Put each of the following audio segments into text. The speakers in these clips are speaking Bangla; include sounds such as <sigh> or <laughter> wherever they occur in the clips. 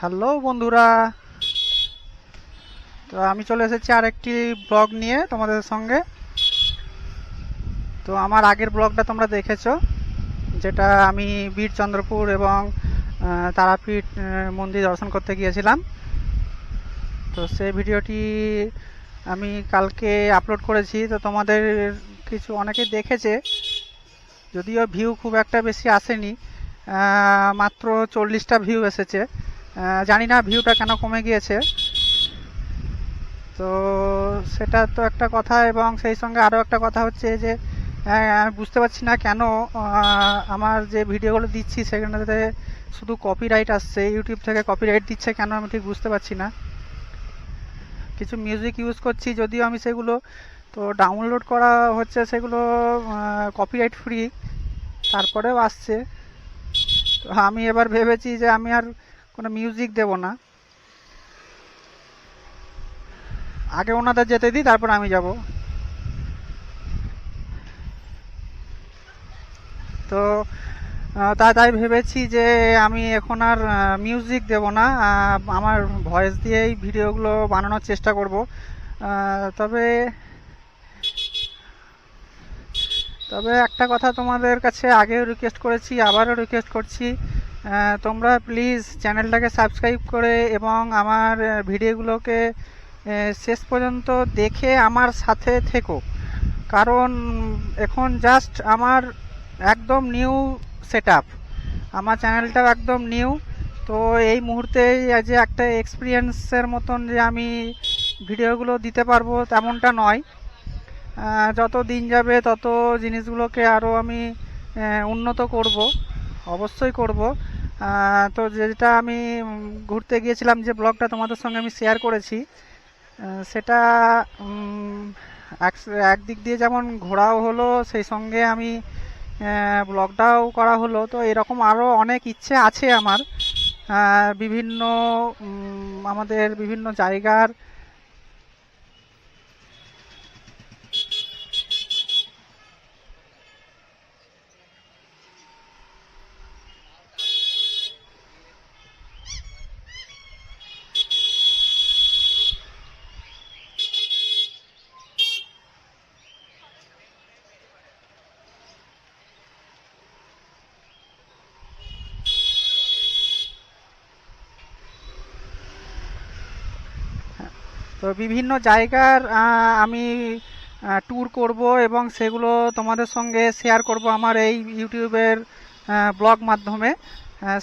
হ্যালো বন্ধুরা। তো আমি চলে এসেছি আরেকটি ব্লগ নিয়ে তোমাদের সঙ্গে। তো আমার আগের ব্লগটা তোমরা দেখেছ, যেটা আমি বীরচন্দ্রপুর এবং তারাপীঠ মন্দির দর্শন করতে গিয়েছিলাম। তো সেই ভিডিওটি আমি কালকে আপলোড করেছি। তো তোমাদের কিছু অনেকে দেখেছে, যদিও ভিউ খুব একটা বেশি আসেনি মাত্র চল্লিশটা ভিউ এসেছে। জানি না ভিউটা কেন কমে গিয়েছে। তো সেটা তো একটা কথা এবং সেই সঙ্গে আরও একটা কথা হচ্ছে যে আহ, আমি বুঝতে পারছি না কেন আমার যে ভিডিওগুলো দিচ্ছি সেখানেতে শুধু কপিরাইট আসছে ইউটিউব থেকে কপিরাইট দিচ্ছে কেন আমি ঠিক বুঝতে পারছি না। কিছু মিউজিক ইউজ করছি যদিও আমি সেগুলো তো ডাউনলোড করা হচ্ছে সেগুলো কপিরাইট ফ্রি তারপরেও আসছে। তো আমি এবার ভেবেছি যে আমি আর কোনো মিউজিক দেব না। আগে ওনাদের যেতে দিই তারপর আমি যাব। তো আহ, তা তাই ভেবেছি যে আমি এখন আর মিউজিক দেব না। আমার ভয়েস দিয়েই ভিডিওগুলো বানানোর চেষ্টা করব। তবে তবে একটা কথা তোমাদের কাছে আগেও রিকোয়েস্ট করেছি আবারও রিকোয়েস্ট করছি। তোমরা প্লিজ চ্যানেলটাকে সাবস্ক্রাইব করে এবং আমার ভিডিওগুলোকে শেষ পর্যন্ত দেখে আমার সাথে থেকো। কারণ এখন জাস্ট আমার একদম নিউ সেট আমার চ্যানেলটাও একদম নিউ তো এই মুহূর্তে যে একটা এক্সপিরিয়েন্সের মতন যে আমি ভিডিওগুলো দিতে পারব তেমনটা নয়। যত দিন যাবে তত জিনিসগুলোকে আরও আমি উন্নত করব, অবশ্যই করব। তো যেটা আমি ঘুরতে গিয়েছিলাম, যে ব্লগটা তোমাদের সঙ্গে আমি শেয়ার করেছি সেটা এক- একদিক দিয়ে যেমন ঘোরাও হলো, সেই সঙ্গে আমি ব্লগটাও করা হলো। তো এরকম আরও অনেক ইচ্ছে আছে আমার। বিভিন্ন আমাদের বিভিন্ন জায়গার তো বিভিন্ন জায়গার আমি ট্যুর করব এবং সেগুলো তোমাদের সঙ্গে শেয়ার করব আমার এই ইউটিউবের ব্লগ মাধ্যমে।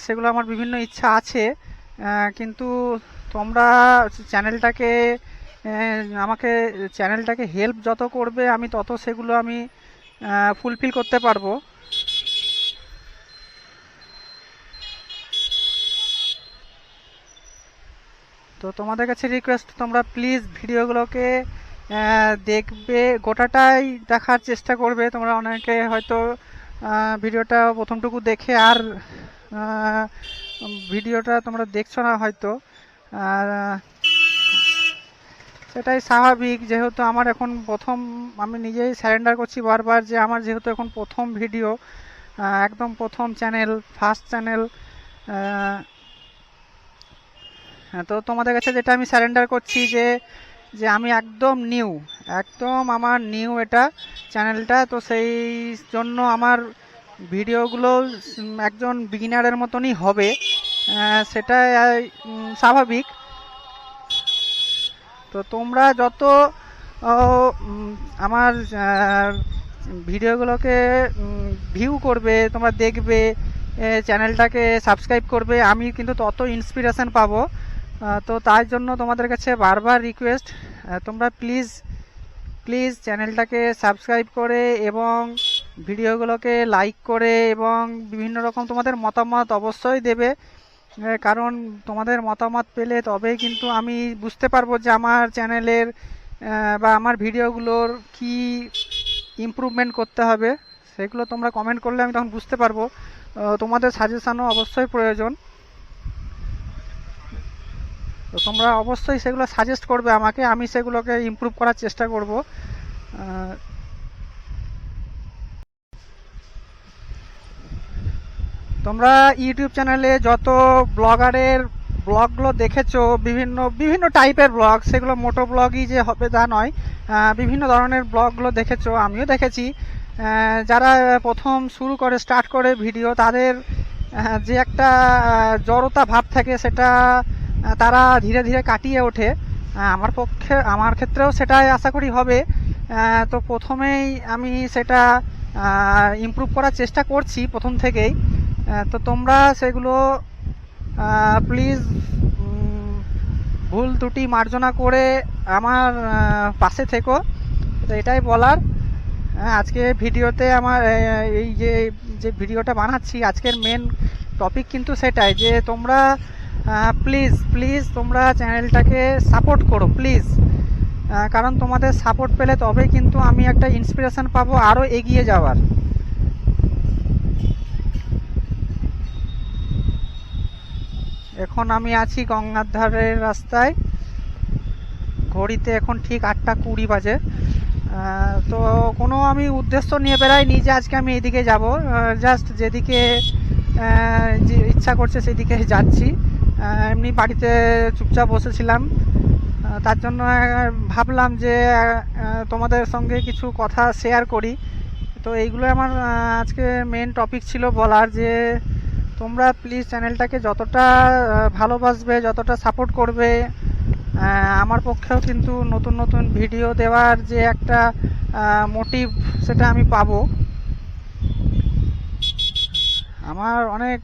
সেগুলো আমার বিভিন্ন ইচ্ছা আছে কিন্তু তোমরা চ্যানেলটাকে আমাকে চ্যানেলটাকে হেল্প যত করবে আমি তত সেগুলো আমি ফুলফিল করতে পারব। তো তোমাদের কাছে রিকোয়েস্ট তোমরা প্লিজ ভিডিওগুলোকে দেখবে, গোটাটাই দেখার চেষ্টা করবে। তোমরা অনেকে হয়তো ভিডিওটা প্রথমটুকু দেখে আর ভিডিওটা তোমরা দেখছ না হয়তো। আর, সেটাই স্বাভাবিক। যেহেতু আমার এখন প্রথম, আমি নিজেই স্যারেন্ডার করছি বারবার যে আমার যেহেতু এখন প্রথম ভিডিও একদম প্রথম চ্যানেল ফার্স্ট চ্যানেল হ্যাঁ তো তোমাদের কাছে যেটা আমি স্যারেন্ডার করছি যে যে আমি একদম নিউ একদম আমার নিউ এটা চ্যানেলটা তো সেই জন্য আমার ভিডিওগুলো একজন বিগিনারের মতনই হবে সেটা স্বাভাবিক। তো তোমরা যত আমার ভিডিওগুলোকে ভিউ করবে, তোমরা দেখবে চ্যানেলটাকে সাবস্ক্রাইব করবে, আমি কিন্তু তত ইন্সপিরেশন পাবো। তো তার জন্য তোমাদের কাছে বারবার রিকোয়েস্ট তোমরা প্লিজ প্লিজ চ্যানেলটাকে সাবস্ক্রাইব করে এবং ভিডিওগুলোকে লাইক করে এবং বিভিন্ন রকম তোমাদের মতামত অবশ্যই দেবে। কারণ তোমাদের মতামত পেলে তবেই কিন্তু আমি বুঝতে পারব যে আমার চ্যানেলের বা আমার ভিডিওগুলোর কি ইমপ্রুভমেন্ট করতে হবে। সেগুলো তোমরা কমেন্ট করলে আমি তখন বুঝতে পারব। তোমাদের সাজেশানও অবশ্যই প্রয়োজন। তো তোমরা অবশ্যই সেগুলো সাজেস্ট করবে আমাকে, আমি সেগুলোকে ইমপ্রুভ করার চেষ্টা করব। তোমরা ইউটিউব চ্যানেলে যত ব্লগারের ব্লগগুলো দেখেছ, বিভিন্ন বিভিন্ন টাইপের ব্লগ, সেগুলো মোটো ব্লগই যে হবে তা নয় বিভিন্ন ধরনের ব্লগগুলো দেখেছ, আমিও দেখেছি। যারা প্রথম শুরু করে স্টার্ট করে ভিডিও তাদের যে একটা জড়তা ভাব থাকে, সেটা তারা ধীরে ধীরে কাটিয়ে ওঠে। আমার পক্ষে আমার ক্ষেত্রেও সেটাই আশা করি হবে। তো প্রথমেই আমি সেটা ইমপ্রুভ করার চেষ্টা করছি প্রথম থেকেই। তো তোমরা সেগুলো প্লিজ ভুল ত্রুটি মার্জনা করে আমার পাশে থেকো। তো এটাই বলার। আজকে ভিডিওতে আমার এই যে যে ভিডিওটা বানাচ্ছি, আজকের মেন টপিক কিন্তু সেটাই যে তোমরা প্লিজ প্লিজ তোমরা চ্যানেলটাকে সাপোর্ট করো প্লিজ কারণ তোমাদের সাপোর্ট পেলে তবেই কিন্তু আমি একটা ইন্সপিরেশন পাবো আরও এগিয়ে যাওয়ার। এখন আমি আছি গঙ্গার ধারের রাস্তায়। ঘড়িতে এখন ঠিক আটটা কুড়ি বাজে। তো কোনো আমি উদ্দেশ্য নিয়ে বেরাইনি যে আজকে আমি এদিকে যাব। জাস্ট যেদিকে ইচ্ছা করছে সেদিকে যাচ্ছি। এমনি বাড়িতে চুপচাপ বসেছিলাম। তার জন্য ভাবলাম যে তোমাদের সঙ্গে কিছু কথা শেয়ার করি। তো এইগুলো আমার আজকে মেন টপিক ছিল বলার যে, তোমরা প্লিজ চ্যানেলটাকে যতটা ভালোবাসবে, যতটা সাপোর্ট করবে আমার পক্ষেও কিন্তু নতুন নতুন ভিডিও দেওয়ার যে একটা মোটিভ সেটা আমি পাবো। আমার অনেক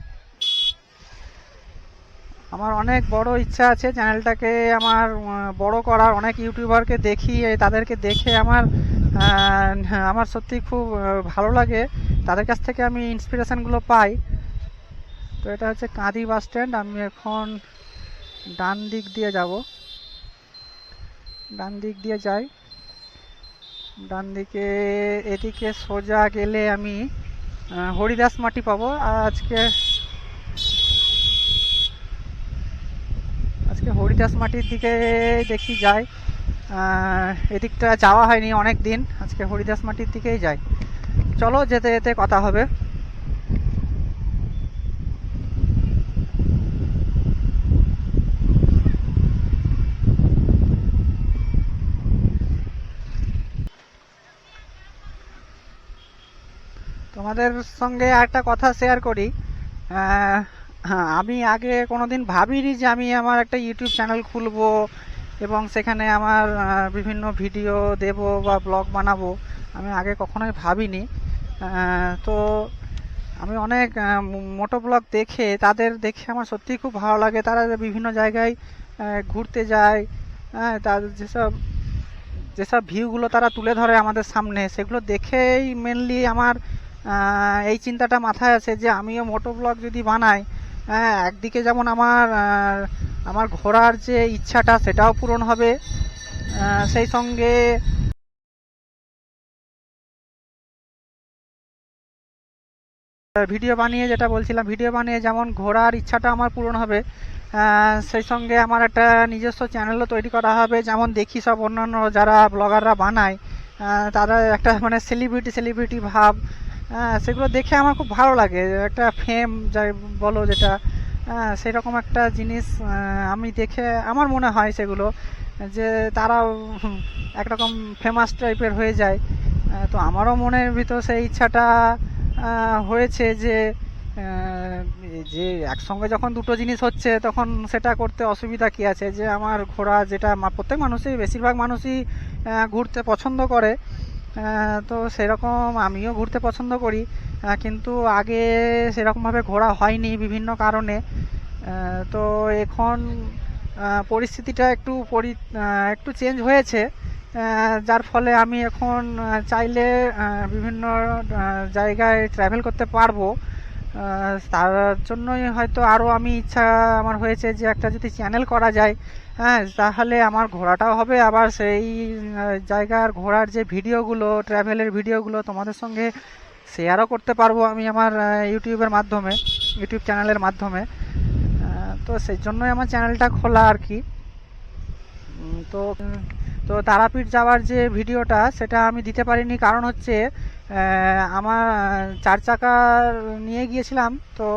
আমার অনেক বড় ইচ্ছা আছে চ্যানেলটাকে আমার বড় করার। অনেক ইউটিউবারকে দেখি তাদেরকে দেখে আমার আমার সত্যি খুব ভালো লাগে। তাদের কাছ থেকে আমি ইন্সপিরেশানগুলো পাই। তো এটা হচ্ছে কাঁদি বাস স্ট্যান্ড আমি এখন ডান দিক দিয়ে যাব। ডান দিক দিয়ে যাই। ডান দিকে, এদিকে সোজা গেলে আমি হরিদাস মাটি পাবো। আজকে আজকে হরিদাস মাটির দিকে দেখি যাই। এদিকটা যাওয়া হয়নি অনেক দিন আজকে হরিদাস মাটির দিকেই যাই। চলো যেতে যেতে কথা হবে। তোমাদের সঙ্গে একটা কথা শেয়ার করি। হ্যাঁ, আমি আগে কোনোদিন ভাবিনি যে আমি আমার একটা ইউটিউব চ্যানেল খুলবো এবং সেখানে আমার বিভিন্ন ভিডিও দেব বা ব্লগ বানাবো। আমি আগে কখনোই ভাবিনি। তো আমি অনেক মোটো ব্লগ দেখে তাদের দেখে আমার সত্যিই খুব ভালো লাগে। তারা বিভিন্ন জায়গায় ঘুরতে যায় হ্যাঁ তাদের যেসব যেসব ভিউগুলো তারা তুলে ধরে আমাদের সামনে সেগুলো দেখেই মেনলি আমার এই চিন্তাটা মাথায় আছে যে আমিও মোটো ব্লগ যদি বানাই হ্যাঁ একদিকে যেমন আমার আমার ঘোরার যে ইচ্ছাটা সেটাও পূরণ হবে। সেই সঙ্গে ভিডিও বানিয়ে যেটা বলছিলাম, ভিডিও বানিয়ে যেমন ঘোরার ইচ্ছাটা আমার পূরণ হবে সেই সঙ্গে আমার একটা নিজস্ব চ্যানেলও তৈরি করা হবে। যেমন দেখি সব অন্যান্য যারা ব্লগাররা বানায় তারা একটা মানে সেলিব্রিটি সেলিব্রিটি ভাব সেগুলো দেখে আমার খুব ভালো লাগে। একটা ফেম যাই বলো যেটা সেরকম একটা জিনিস আমি দেখে আমার মনে হয় সেগুলো, যে তারাও একরকম ফেমাস টাইপের হয়ে যায়। তো আমারও মনের ভিতর সেই ইচ্ছাটা হয়েছে যে যে একসঙ্গে যখন দুটো জিনিস হচ্ছে, তখন সেটা করতে অসুবিধা কি আছে? যে আমার ঘোরা যেটা প্রত্যেক মানুষই, বেশিরভাগ মানুষই ঘুরতে পছন্দ করে। তো সেরকম আমিও ঘুরতে পছন্দ করি। কিন্তু আগে সেরকমভাবে ঘোরা হয়নি বিভিন্ন কারণে। তো এখন পরিস্থিতিটা একটু পরি একটু চেঞ্জ হয়েছে। যার ফলে আমি এখন চাইলে বিভিন্ন জায়গায় ট্রাভেল করতে পারব। তার জন্যই হয়তো আরও আমি ইচ্ছা আমার হয়েছে যে একটা যদি চ্যানেল করা যায় হ্যাঁ তাহলে আমার ঘোরাটাও হবে। আবার সেই জায়গার ঘোরার যে ভিডিওগুলো ট্রাভেলের ভিডিওগুলো তোমাদের সঙ্গে শেয়ারও করতে পারব আমি আমার ইউটিউবের মাধ্যমে, ইউটিউব চ্যানেলের মাধ্যমে। তো সেই জন্যই আমার চ্যানেলটা খোলা আর কি। তো তো তারাপীঠ যাওয়ার যে ভিডিওটা, সেটা আমি দিতে পারিনি। কারণ হচ্ছে আমার চার চাকা নিয়ে গিয়েছিলাম। তো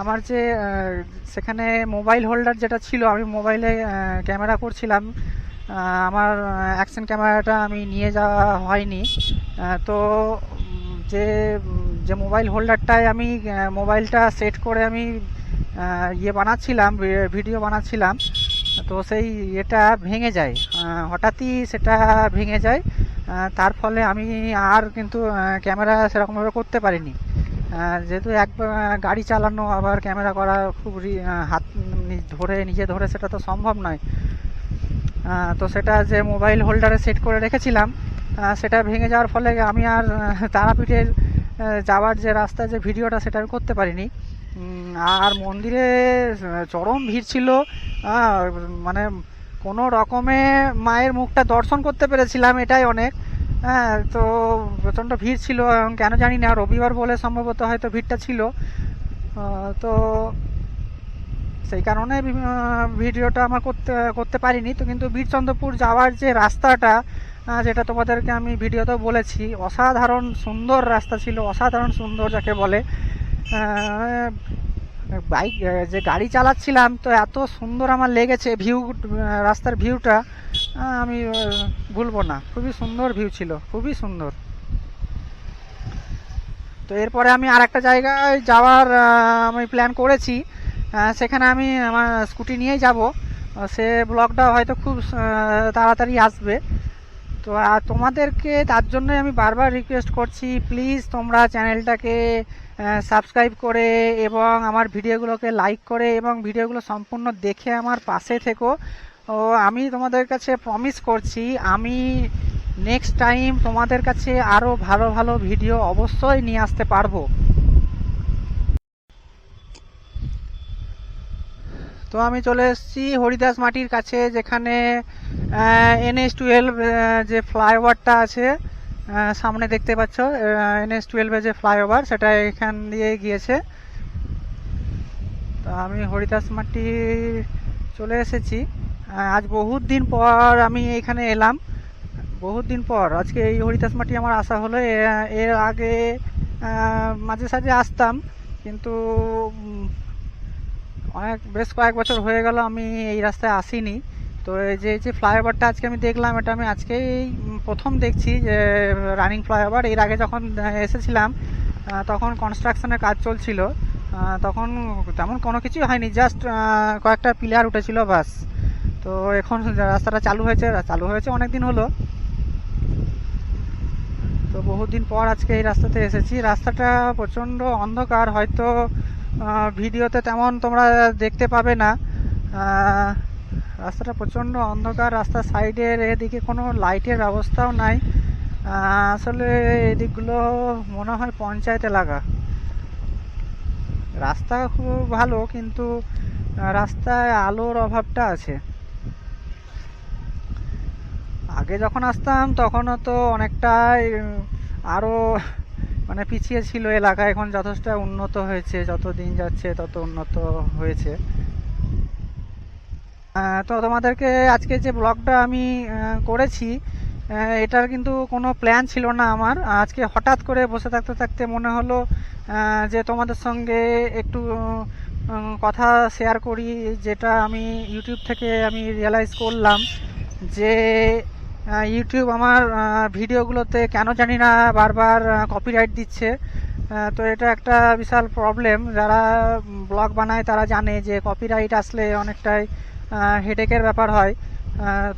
আমার যে সেখানে মোবাইল হোল্ডার যেটা ছিল, আমি মোবাইলে ক্যামেরা করছিলাম। আমার অ্যাকশন ক্যামেরাটা আমি নিয়ে যাওয়া হয়নি। তো যে যে মোবাইল হোল্ডারটায় আমি মোবাইলটা সেট করে আমি ইয়ে বানাচ্ছিলাম ভিডিও বানাচ্ছিলাম, তো সেই এটা ভেঙে যায়। হঠাৎই সেটা ভেঙে যায়। তার ফলে আমি আর কিন্তু ক্যামেরা সেরকমভাবে করতে পারিনি। যেহেতু একবার গাড়ি চালানো, আবার ক্যামেরা করা খুব হাত ধরে, নিজে ধরে সেটা তো সম্ভব নয়। তো সেটা যে মোবাইল হোল্ডারে সেট করে রেখেছিলাম সেটা ভেঙে যাওয়ার ফলে আমি আর তারাপীঠের যাওয়ার যে রাস্তা যে ভিডিওটা, সেটা আমি করতে পারিনি। আর মন্দিরে চরম ভিড় ছিল। মানে কোনো রকমে মায়ের মুখটা দর্শন করতে পেরেছিলাম, এটাই অনেক। হ্যাঁ তো প্রচণ্ড ভিড় ছিল কেন জানি না, রবিবার বলে সম্ভবত হয়তো ভিড়টা ছিল। তো সেই কারণে ভিডিওটা আমার করতে করতে পারিনি। তো কিন্তু বীরচন্দ্রপুর যাওয়ার যে রাস্তাটা যেটা তোমাদেরকে আমি ভিডিওতেও বলেছি, অসাধারণ সুন্দর রাস্তা ছিল, অসাধারণ সুন্দর যাকে বলে। বাইক যে গাড়ি চালাচ্ছিলাম, তো এত সুন্দর আমার লেগেছে ভিউ রাস্তার ভিউটা আমি ভুলবো না। খুবই সুন্দর ভিউ ছিল, খুবই সুন্দর। তো এরপরে আমি আর একটা জায়গায় যাওয়ার আমি প্ল্যান করেছি। সেখানে আমি আমার স্কুটি নিয়েই যাব। সে ব্লগটা হয়তো খুব তাড়াতাড়ি আসবে। তো তোমাদেরকে তার জন্যই আমি বারবার রিকোয়েস্ট করছি প্লিজ তোমরা চ্যানেলটাকে সাবস্ক্রাইব করে এবং আমার ভিডিওগুলোকে লাইক করে এবং ভিডিওগুলো সম্পূর্ণ দেখে আমার পাশে থেকো। ও, আমি তোমাদের কাছে প্রমিস করছি, আমি নেক্সট টাইম তোমাদের কাছে আরও ভালো ভালো ভিডিও অবশ্যই নিয়ে আসতে পারব। তো আমি চলে এসেছি হরিদাস মাটির কাছে, যেখানে এন এনএস টুয়েলভ যে ফ্লাইওভারটা আছে সামনে দেখতে পাচ্ছ এনএস টুয়েলভের যে ফ্লাইওভার, সেটা এখান দিয়ে গিয়েছে। তো আমি হরিদাস মাটি চলে এসেছি। আজ বহুত দিন পর আমি এখানে এলাম। বহুত দিন পর, আজকে এই হরিদাস মাটি আমার আসা হলো। এর আগে মাঝে সাঝে আসতাম, কিন্তু অনেক, বেশ কয়েক বছর হয়ে গেল আমি এই রাস্তায় আসিনি। তো এই যে যে ফ্লাইওভারটা আজকে আমি দেখলাম, এটা আমি আজকেই প্রথম দেখছি যে রানিং ফ্লাইওভার এর আগে যখন এসেছিলাম তখন কনস্ট্রাকশনের কাজ চলছিল। তখন তেমন কোনো কিছুই হয়নি জাস্ট কয়েকটা পিলার উঠেছিল বাস তো এখন রাস্তাটা চালু হয়েছে চালু হয়েছে অনেক দিন হলো। তো বহুদিন পর আজকে এই রাস্তাতে এসেছি। রাস্তাটা প্রচণ্ড অন্ধকার, হয়তো ভিডিওতে তেমন তোমরা দেখতে পাবে না। রাস্তাটা প্রচণ্ড অন্ধকার রাস্তার সাইডের এদিকে কোনো লাইটের ব্যবস্থাও নাই। আসলে এদিকগুলো মনে হয় পঞ্চায়েত এলাকা রাস্তা খুব ভালো কিন্তু রাস্তায় আলোর অভাবটা আছে। আগে যখন আসতাম তখনও তো অনেকটাই উম, আরও মানে পিছিয়ে ছিল এলাকা, এখন যথেষ্ট উন্নত হয়েছে, যত দিন যাচ্ছে তত উন্নত হয়েছে। তো তোমাদেরকে আজকে যে ব্লগটা আমি করেছি এটার কিন্তু কোনো প্ল্যান ছিল না আমার। আজকে হঠাৎ করে বসে থাকতে থাকতে মনে হলো যে তোমাদের সঙ্গে একটু কথা শেয়ার করি, যেটা আমি ইউটিউব থেকে আমি রিয়েলাইজ করলাম যে ইউটিউব আমার ভিডিওগুলোতে কেন জানি না বারবার কপিরাইট দিচ্ছে। তো এটা একটা বিশাল প্রবলেম যারা ব্লগ বানায় তারা জানে যে কপিরাইট আসলে অনেকটাই হেডেকের ব্যাপার হয়।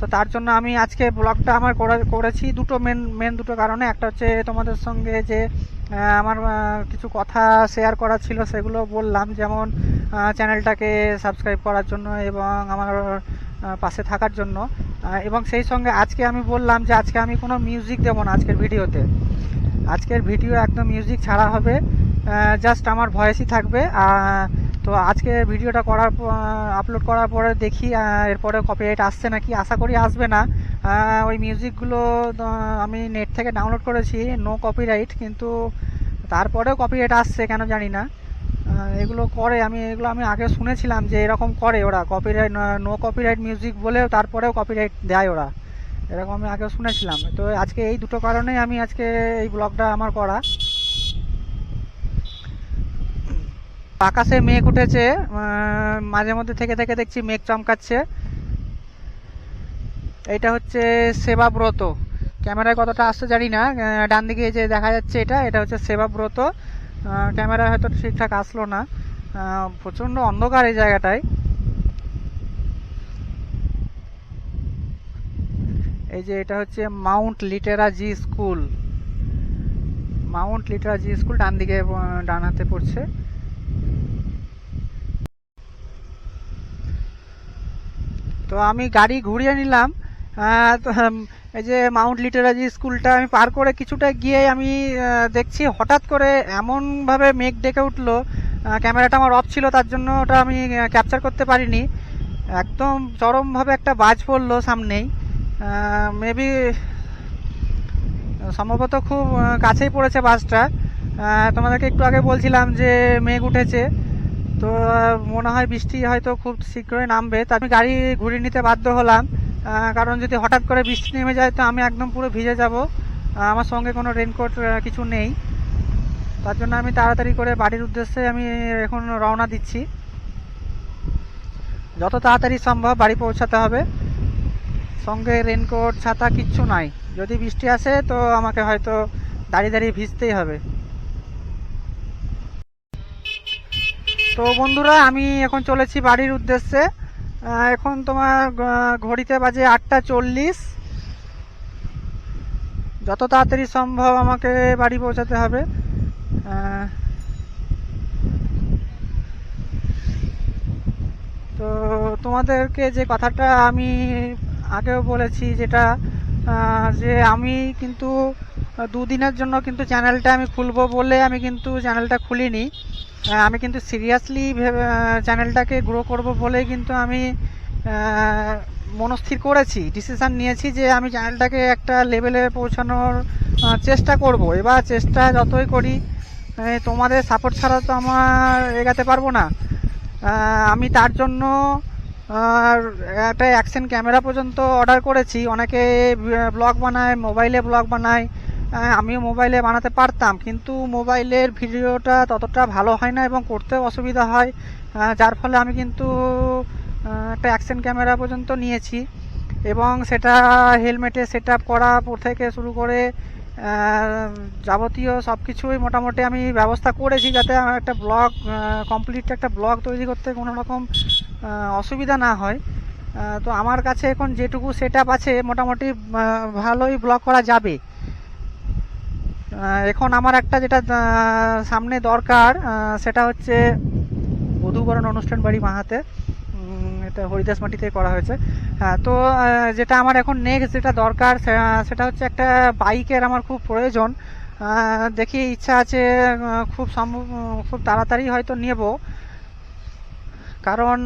তো তার জন্য আমি আজকে ব্লগটা আমার করে- করেছি দুটো মেন মেন দুটো কারণে। একটা হচ্ছে তোমাদের সঙ্গে যে আমার কিছু কথা শেয়ার করার ছিল সেগুলো বললাম। যেমন চ্যানেলটাকে সাবস্ক্রাইব করার জন্য এবং আমার পাশে থাকার জন্য। এবং সেই সঙ্গে আজকে আমি বললাম যে আজকে আমি কোনো মিউজিক দেবো না আজকের ভিডিওতে। আজকের ভিডিও একদম মিউজিক ছাড়া হবে। জাস্ট আমার ভয়েসই থাকবে। তো আজকে ভিডিওটা করার আপলোড করার পরে দেখি এরপরে কপিরাইট আসছে নাকি? আশা করি আসবে না। ওই মিউজিকগুলো আমি নেট থেকে ডাউনলোড করেছি নো কপিরাইট কিন্তু তারপরেও কপিরাইট আসছে, কেন জানি না। এগুলো করে। আমি এগুলো আমি আগে শুনেছিলাম যে এরকম করে ওরা। কপিরাইট নো কপিরাইট মিউজিক বলেও তারপরেও কপিরাইট দেয় ওরা। এরকম আমি আগেও শুনেছিলাম। তো আজকে এই দুটো কারণেই আমি আজকে এই ব্লগটা আমার করা। আকাশে মেঘ উঠেছে মাঝে মধ্যে থেকে থেকে দেখছি মেঘ চমকাচ্ছে। এটা হচ্ছে সেবাব্রত ক্যামেরায় কতটা আসছে জানি না ডান দিকে যে দেখা যাচ্ছে এটা এটা হচ্ছে সেবাব্রত আহ, ক্যামেরায় হয়তো ঠিকঠাক আসলো না। প্রচণ্ড অন্ধকার এই জায়গাটায়। এই যে এটা হচ্ছে Mount Litera Zee school. Mount Litera Zee school ডান দিকে ডান হাতে পড়ছে। তো আমি গাড়ি ঘুরিয়ে নিলাম। এই যে মাউন্ট লিটারাজি স্কুলটা আমি পার করে কিছুটা গিয়ে আমি দেখছি। হঠাৎ করে এমনভাবে মেঘ ডেকে উঠল ক্যামেরাটা আমার অফ ছিল, তার জন্য ওটা আমি ক্যাপচার করতে পারিনি। একদম চরমভাবে একটা বাজ পড়ল সামনেই। মেবি সম্ভবত খুব কাছেই পড়েছে বাসটা। তোমাদেরকে একটু আগে বলছিলাম যে মেঘ উঠেছে। তো মনে হয় বৃষ্টি হয়তো খুব শীঘ্রই নামবে। তা আমি গাড়ি ঘুরিয়ে নিতে বাধ্য হলাম। কারণ যদি হঠাৎ করে বৃষ্টি নেমে যায়, তো আমি একদম পুরো ভিজে যাব। আমার সঙ্গে কোনো রেনকোট কিছু নেই। তার জন্য আমি তাড়াতাড়ি করে বাড়ির উদ্দেশ্যে আমি এখন রওনা দিচ্ছি। যত তাড়াতাড়ি সম্ভব বাড়ি পৌঁছাতে হবে। সঙ্গে রেনকোট ছাতা, কিচ্ছু নাই। যদি বৃষ্টি আসে, তো আমাকে হয়তো দাঁড়িয়ে দাঁড়িয়ে ভিজতেই হবে। তো বন্ধুরা, আমি এখন চলেছি বাড়ির উদ্দেশ্যে। এখন তোমার ঘড়িতে বাজে আটটা চল্লিশ। যত তাড়াতাড়ি সম্ভব আমাকে বাড়ি পৌঁছাতে হবে। তো তোমাদেরকে যে কথাটা আমি আগেও বলেছি, যেটা যে আমি কিন্তু দুদিনের জন্য কিন্তু চ্যানেলটা আমি খুলবো বলে আমি কিন্তু চ্যানেলটা খুলিনি। আমি কিন্তু সিরিয়াসলি চ্যানেলটাকে গ্রো করব বলেই কিন্তু আমি মনস্থির করেছি ডিসিশন নিয়েছি যে আমি চ্যানেলটাকে একটা লেভেলে পৌঁছানোর চেষ্টা করব। এবার চেষ্টা যতই করি তোমাদের সাপোর্ট ছাড়া তো আমার এগাতে পারব না। আমি তার জন্য একটা অ্যাকশন ক্যামেরা পর্যন্ত অর্ডার করেছি। অনেকে ব্লগ বানায় মোবাইলে ব্লগ বানায়। আমিও মোবাইলে বানাতে পারতাম, কিন্তু মোবাইলের ভিডিওটা ততটা ভালো হয় না এবং করতেও অসুবিধা হয়। যার ফলে আমি কিন্তু একটা অ্যাকশন ক্যামেরা পর্যন্ত নিয়েছি এবং সেটা হেলমেটে সেট আপ করা থেকে শুরু করে যাবতীয় সব কিছুই মোটামুটি আমি ব্যবস্থা করেছি যাতে আমার একটা ব্লগ কমপ্লিট একটা ব্লগ তৈরি করতে কোনো রকম অসুবিধা না হয়। তো আমার কাছে এখন যেটুকু সেট আছে, মোটামুটি ভালোই ব্লগ করা যাবে। এখন আমার একটা যেটা সামনে দরকার সেটা হচ্ছে বধূবরণ অনুষ্ঠান বাড়ি মাহাতে। এটা হরিদাস মাটিতে করা হয়েছে। হ্যাঁ তো যেটা আমার এখন নেক্সট যেটা দরকার সেটা হচ্ছে একটা বাইকের আমার খুব প্রয়োজন। দেখি ইচ্ছা আছে খুব সম্ভব, খুব তাড়াতাড়ি হয়তো নেব। কারণ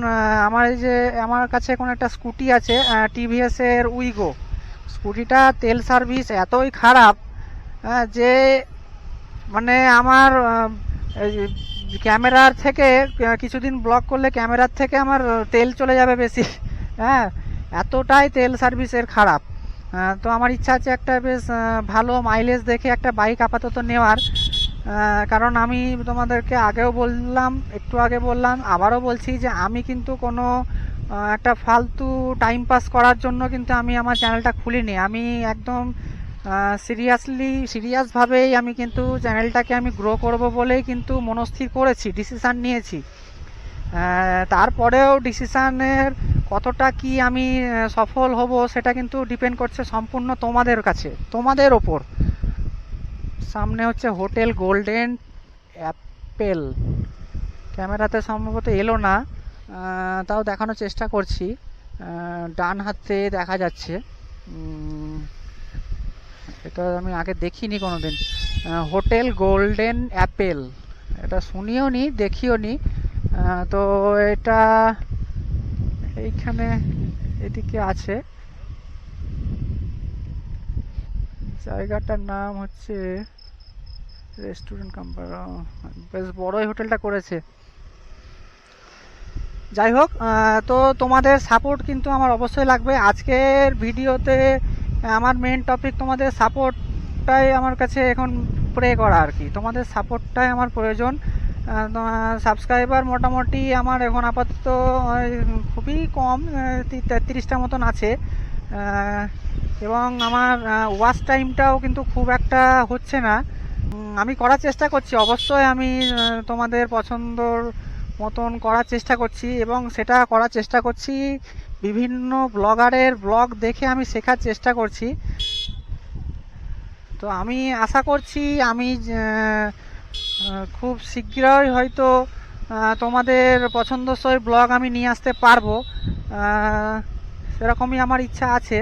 আমার এই যে, আমার কাছে এখন একটা স্কুটি আছে টিভিএসের উইগো স্কুটিটা তেল সার্ভিস এতই খারাপ যে মানে আমার ক্যামেরার থেকে কিছুদিন ব্লক করলে ক্যামেরার থেকে আমার তেল চলে যাবে বেশি। <laughs> হ্যাঁ এতটাই তেল সার্ভিসের খারাপ। তো আমার ইচ্ছা আছে একটা বেশ ভালো মাইলেজ দেখে একটা বাইক আপাতত নেওয়ার। কারণ আমি তোমাদেরকে আগেও বললাম, একটু আগে বললাম, আবারও বলছি যে আমি কিন্তু কোনো একটা ফালতু টাইম পাস করার জন্য কিন্তু আমি আমার চ্যানেলটা খুলিনি। আমি একদম সিরিয়াসলি সিরিয়াসভাবেই আমি কিন্তু চ্যানেলটাকে আমি গ্রো করব বলেই কিন্তু মনস্থির করেছি ডিসিশান নিয়েছি। তারপরেও ডিসিশানের কতটা কি আমি সফল হব সেটা কিন্তু ডিপেন্ড করছে সম্পূর্ণ তোমাদের কাছে, তোমাদের ওপর। সামনে হচ্ছে হোটেল গোল্ডেন অ্যাপেল। ক্যামেরাতে সম্ভবত এলো না তাও দেখানোর চেষ্টা করছি। ডান হাতে দেখা যাচ্ছে। এটা আমি আগে দেখিনি কোনোদিন। আহ, হোটেল গোল্ডেন অ্যাপেল। এটা শুনিও নি দেখিও নি। তো এটা এইখানে এদিকে আছে। জায়গাটার নাম হচ্ছে রেস্টুরেন্ট কোম্পানি বেশ বড়ই হোটেলটা করেছে। যাই হোক তো তোমাদের সাপোর্ট কিন্তু আমার অবশ্যই লাগবে। আজকের ভিডিওতে আমার মেন টপিক তোমাদের সাপোর্টটাই আমার কাছে এখন প্রে করা আর কি। তোমাদের সাপোর্টটাই আমার প্রয়োজন। সাবস্ক্রাইবার মোটামুটি আমার এখন আপাতত খুবই কম তেত্রিশটা মতন আছে। এবং আমার ওয়াচ টাইমটাও কিন্তু খুব একটা হচ্ছে না। আমি করার চেষ্টা করছি, অবশ্যই আমি তোমাদের পছন্দর মতন করার চেষ্টা করছি এবং সেটা করার চেষ্টা করছি। বিভিন্ন ব্লগারের ব্লগ দেখে আমি শেখার চেষ্টা করছি। তো আমি আশা করছি আমি খুব শীঘ্রই হয়তো তোমাদের পছন্দসই ব্লগ আমি নিয়ে আসতে পারব। সেরকমই আমার ইচ্ছা আছে।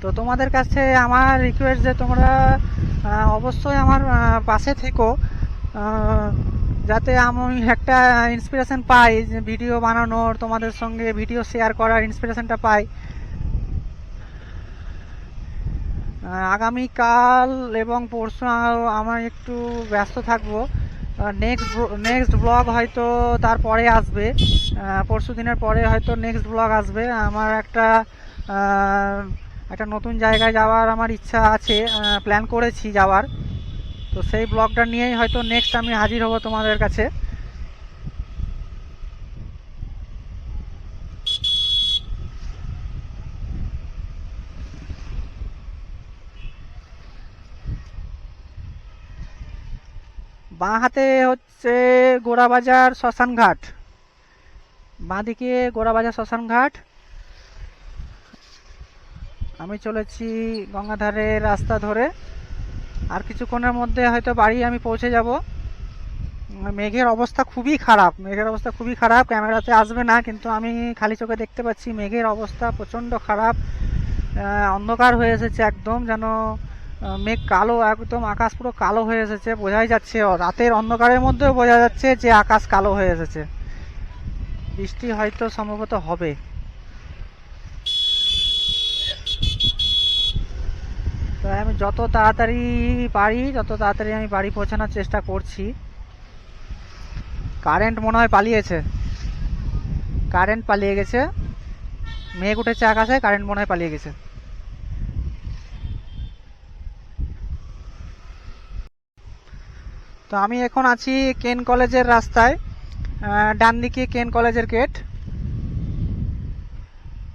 তো তোমাদের কাছে আমার রিকোয়েস্ট যে তোমরা অবশ্যই আমার পাশে থেকো। যাতে আমি একটা ইন্সপিরেশন পাই ভিডিও বানানোর, তোমাদের সঙ্গে ভিডিও শেয়ার করার ইন্সপিরেশনটা পাই। আগামীকাল এবং পরশু আমার একটু ব্যস্ত থাকব। নেক্সট নেক্সট ব্লগ হয়তো তারপরে আসবে। পরশু দিনের পরে হয়তো নেক্সট ব্লগ আসবে। আমার একটা একটা নতুন জায়গায় যাওয়ার আমার ইচ্ছা আছে। প্ল্যান করেছি যাওয়ার। তো সেই ব্লগটা নিয়েই হয়তো নেক্সট আমি হাজির হব তোমাদের কাছে। বাঁ হাতে হচ্ছে গোড়াবাজার শ্মশানঘাট বাঁ দিকে গোড়াবাজার শ্মশানঘাট আমি চলেছি গঙ্গাধারের রাস্তা ধরে। আর কিছুক্ষণের মধ্যে হয়তো বাড়ি আমি পৌঁছে যাব। মেঘের অবস্থা খুবই খারাপ। মেঘের অবস্থা খুবই খারাপ। ক্যামেরাতে আসবে না, কিন্তু আমি খালি চোখে দেখতে পাচ্ছি মেঘের অবস্থা প্রচণ্ড খারাপ। অন্ধকার হয়ে এসেছে একদম যেন মেঘ কালো, একদম আকাশ পুরো কালো হয়ে এসেছে। বোঝাই যাচ্ছে রাতের অন্ধকারের মধ্যেও বোঝা যাচ্ছে যে আকাশ কালো হয়ে এসেছে। বৃষ্টি হয়তো সম্ভবত হবে। তাই আমি যত তাড়াতাড়ি পারি, যত তাড়াতাড়ি আমি বাড়ি পৌঁছানোর চেষ্টা করছি। কারেন্ট মনে হয় পালিয়েছে। কারেন্ট পালিয়ে গেছে। মেঘ উঠেছে আকাশে, কারেন্ট মনে হয় পালিয়ে গেছে। তো আমি এখন আছি কেন কলেজের রাস্তায় ডান দিকে কেন কলেজের গেট।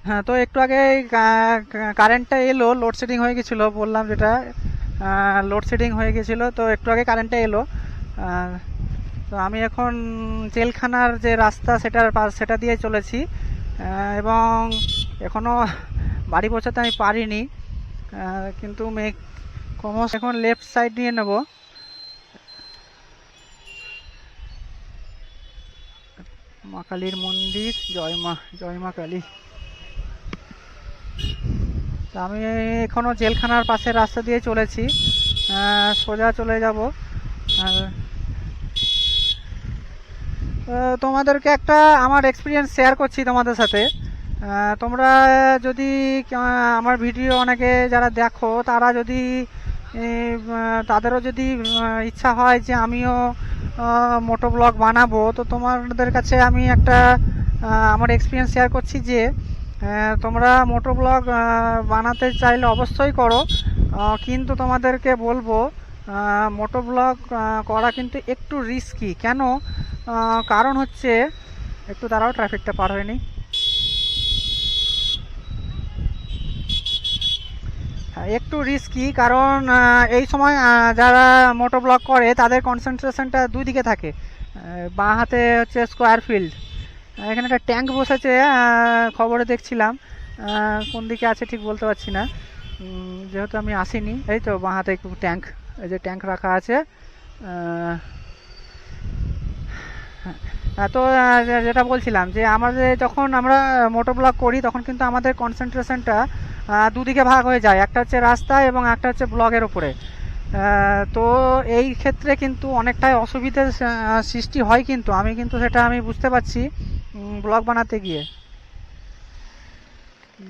হ্যাঁ তো একটু আগে কারেন্টটা এলো লোডশেডিং হয়ে গেছিল, বললাম যেটা লোডশেডিং হয়ে গেছিল, তো একটু আগে কারেন্টটা এলো। তো আমি এখন জেলখানার যে রাস্তা, সেটার সেটা দিয়ে চলেছি। এবং এখনও বাড়ি পৌঁছাতে আমি পারিনি। কিন্তু মেঘ ক্রমশ এখন লেফট সাইড নিয়ে নেব। মা কালীর মন্দির, জয় মা জয় মা কালী। তো আমি এখনও জেলখানার পাশের রাস্তা দিয়ে চলেছি। সোজা চলে যাব। আর তোমাদেরকে একটা আমার এক্সপিরিয়েন্স শেয়ার করছি তোমাদের সাথে। তোমরা যদি আমার ভিডিও অনেকে যারা দেখো, তারা যদি তাদেরও যদি ইচ্ছা হয় যে আমিও মোটো ব্লগ বানাবো, তো তোমাদের কাছে আমি একটা আমার এক্সপিরিয়েন্স শেয়ার করছি যে তোমরা মোটো ব্লগ বানাতে চাইলে অবশ্যই করো। কিন্তু তোমাদেরকে বলব মোটো ব্লগ করা কিন্তু একটু রিস্কি কেন? কারণ হচ্ছে একটু দাঁড়াও ট্রাফিকটা পার হয়নি। হ্যাঁ, একটু রিস্কি কারণ এই সময় যারা মোটো ব্লগ করে তাদের কনসেন্ট্রেশনটা দুই দিকে থাকে। বাঁ হাতে হচ্ছে স্কোয়ার ফিল্ড এখানে একটা ট্যাঙ্ক বসেছে খবরে দেখছিলাম। কোন দিকে আছে ঠিক বলতে পারছি না। যেহেতু আমি আসিনি এই তো বাঁ হাতে একটু ট্যাঙ্ক এই যে ট্যাঙ্ক রাখা আছে। হ্যাঁ, তো যেটা বলছিলাম যে আমাদের যখন আমরা মোটো ব্লগ করি তখন কিন্তু আমাদের কনসেন্ট্রেশনটা দুদিকে ভাগ হয়ে যায়। একটা হচ্ছে রাস্তা এবং একটা হচ্ছে ব্লগের ওপরে তো এই ক্ষেত্রে কিন্তু অনেকটাই অসুবিধার সৃষ্টি হয় কিন্তু। আমি কিন্তু সেটা আমি বুঝতে পারছি। ব্লগ বানাতে গিয়ে। কি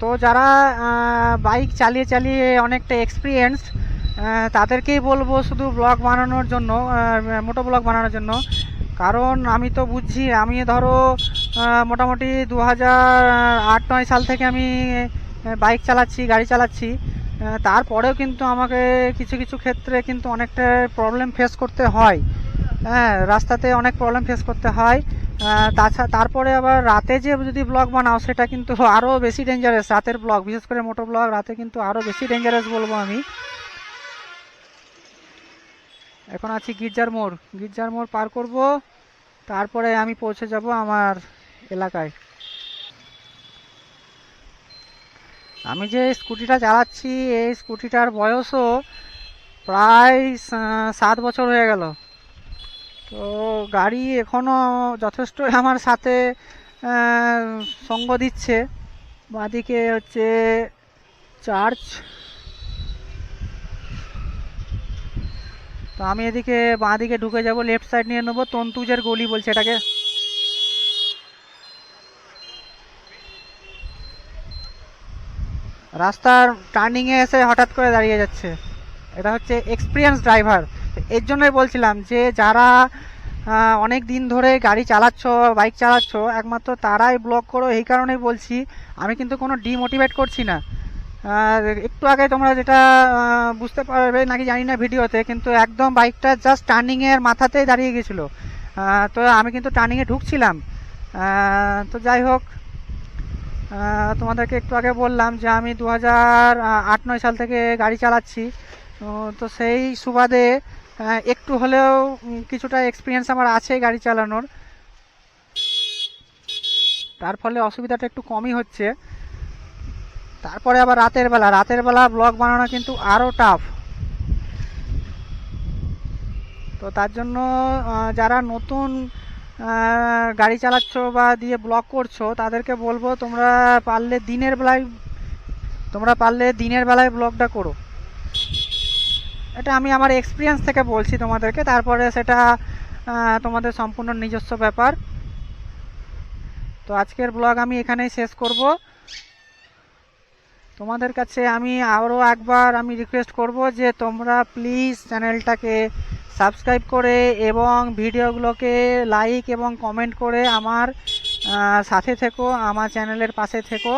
তো যারা বাইক চালিয়ে চালিয়ে অনেকটা এক্সপিরিয়েন্স তাদেরকেই বলব শুধু ব্লগ বানানোর জন্য মোটো ব্লগ বানানোর জন্য। কারণ আমি তো বুঝছি, আমি ধরো মোটামুটি দু হাজার আট, নয় সাল থেকে আমি বাইক চালাচ্ছি, গাড়ি চালাচ্ছি। তারপরেও কিন্তু আমাকে কিছু কিছু ক্ষেত্রে কিন্তু অনেকটা প্রবলেম ফেস করতে হয়। হ্যাঁ রাস্তাতে অনেক প্রবলেম ফেস করতে হয়। তাছাড়া তারপরে আবার রাতে যে যদি ব্লগ বানাও, সেটা কিন্তু আরও বেশি ডেঞ্জারাস রাতের ব্লগ বিশেষ করে মোটো ব্লগ রাতে কিন্তু আরও বেশি ডেঞ্জারাস বলব আমি। এখন আছি গির্জার মোড়। গির্জার মোড় পার করব। তারপরে আমি পৌঁছে যাব আমার এলাকায়। আমি যে স্কুটিটা চালাচ্ছি, এই স্কুটিটার বয়সও প্রায় সাত বছর হয়ে গেল। তো গাড়ি এখনও যথেষ্ট আমার সাথে সঙ্গ দিচ্ছে। বাঁদিকে হচ্ছে চার্চ। তো আমি এদিকে বাঁদিকে ঢুকে যাব লেফট সাইড নিয়ে নেব। তন্তুজের গলি বলছে এটাকে। রাস্তার টার্নিংয়ে এসে হঠাৎ করে দাঁড়িয়ে যাচ্ছে। এটা হচ্ছে এক্সপিরিয়েন্স ড্রাইভার এর জন্যই বলছিলাম যে, যারা অনেক দিন ধরে গাড়ি চালাচ্ছ, বাইক চালাচ্ছ, একমাত্র তারাই ব্লক করো, এই কারণেই বলছি, আমি কিন্তু কোনো ডিমোটিভেট করছি না। একটু আগে তোমরা যেটা বুঝতে পারবে, নাকি জানি না ভিডিওতে, কিন্তু একদম বাইকটা জাস্ট টার্নিংয়ের মাথাতেই দাঁড়িয়ে গেছিল। তো আমি কিন্তু টার্নিংয়ে ঢুকছিলাম। তো যাই হোক তোমাদেরকে একটু আগে বললাম যে, আমি দু হাজার আট, নয় সাল থেকে গাড়ি চালাচ্ছি। তো সেই সুবাদে একটু হলেও কিছুটা এক্সপিরিয়েন্স আমার আছে গাড়ি চালানোর। তার ফলে অসুবিধাটা একটু কমই হচ্ছে। তারপরে আবার রাতের বেলা রাতের বেলা ব্লগ বানানো কিন্তু আরও টাফ তো তার জন্য যারা নতুন গাড়ি চালাচ্ছ বা দিয়ে ব্লগ করছ, তাদেরকে বলব তোমরা পারলে দিনের বেলায়, তোমরা পারলে দিনের বেলায় ব্লগটা করো। এটা আমি আমার এক্সপিরিয়েন্স থেকে বলছি তোমাদেরকে। তারপরে সেটা তোমাদের সম্পূর্ণ নিজস্ব ব্যাপার। তো আজকের ব্লগ আমি এখানেই শেষ করব। তোমাদের কাছে আমি আরও একবার আমি রিকোয়েস্ট করব যে তোমরা প্লিজ চ্যানেলটাকে সাবস্ক্রাইব করে এবং ভিডিওগুলোকে লাইক এবং কমেন্ট করে আমার সাথে থেকো, আমার চ্যানেলের পাশে থেকো।